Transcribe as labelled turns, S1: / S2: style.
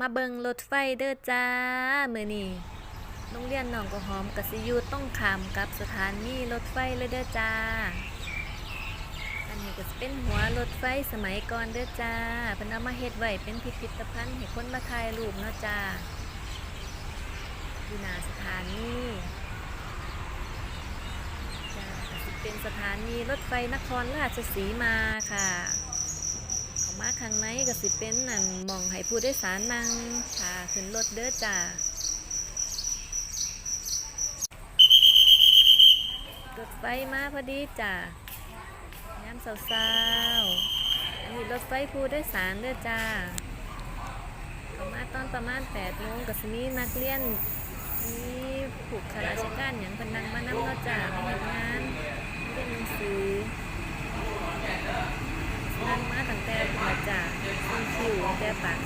S1: มาเบิงรถไฟเด้อจ้ามือนี้โรงเรียนหนองกระหอมกสิยูต้องขามกับสถานีรถไฟเลยเด้อจ้า อันนี้ก็เป็นหัวรถไฟสมัยก่อนเด้อจ้าเพิ่นเอามาเฮ็ดไว้เป็นพิพิธภัณฑ์ให้คนมาถ่ายรูปเนาะจ้าอยู่หน้าสถานีจ้าเป็นสถานีรถไฟนครราชสีมาค่ะ มาข้างในก็สิเป็นนั่นมองให้ผู้โดยสารนั่งค่ะขึ้นรถเด้อจ้ารถไฟมาพอดีจ้ายามเศร้าๆอันนี้รถไฟผู้โดยสารเด้อจ้าเข้ามาตอนประมาณ8โมงก็สิมีนักเรียนมีผู้ข้าราชการหยังเพิ่นนั่งมานั่งเนาะจ้ามาเฮ็ดงานเรียนหนังสือ นั่ง